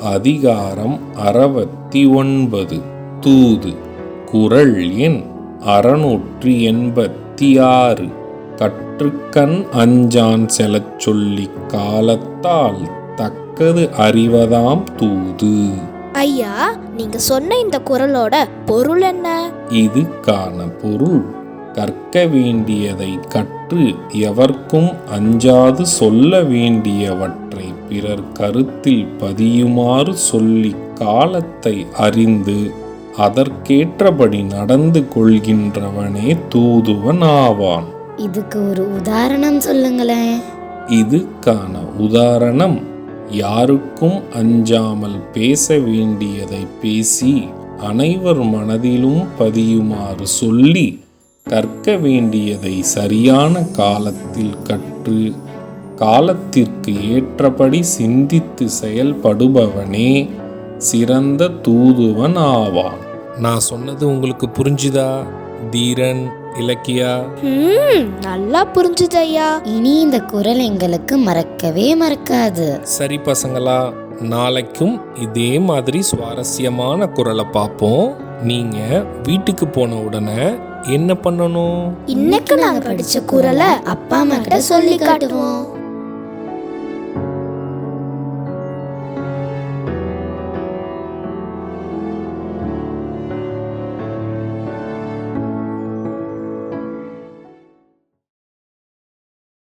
அதிகாரம் அறுபத்தி ஒன்பது தூது. குரல் எண் அறுநூற்றி எண்பத்தி ஆறு கற்றுக்கண் அஞ்சான் செலச் சொல்லி காலத்தால் தக்கது அறிவதாம் தூது. ஐயா நீங்க சொன்ன இந்த குரலோட பொருள் என்ன? இதுக்கான பொருள். கற்க வேண்டியதை கற்று எவர்க்கும் அஞ்சாது சொல்ல வேண்டியவற்றை பிறர் கருத்தில் பதியுமாறு சொல்லி காலத்தை அறிந்து அதற்கேற்றபடி நடந்து கொள்கின்றவனே தூதுவன் ஆவான். இதுக்கு ஒரு உதாரணம் சொல்லுங்களேன். இதுக்கான உதாரணம் யாருக்கும் அஞ்சாமல் பேச வேண்டியதை பேசி அனைவர் மனதிலும் பதியுமாறு சொல்லி கற்க வேண்டியதை சரியான காலத்தில் கற்று காலத்திற்கு ஏற்றபடி சிந்தித்து செயல்படுபவனே சிறந்த தூதுவன் ஆவான். நான் சொன்னது உங்களுக்கு புரிஞ்சுதா? தீரன் இலக்கியா? நல்லா புரிஞ்சுது ஐயா இனி இந்த குரல் எங்களுக்கு மறக்கவே மறக்காது. சரி பசங்களா நாளைக்கும் இதே மாதிரி சுவாரஸ்யமான குரலை பார்ப்போம். நீங்க வீட்டுக்கு போன உடனே என்ன பண்ணணும்? இன்னைக்கு நாங்க படிச்ச குரலை அப்பா அம்மா கிட்ட சொல்லி காட்டுவோம்.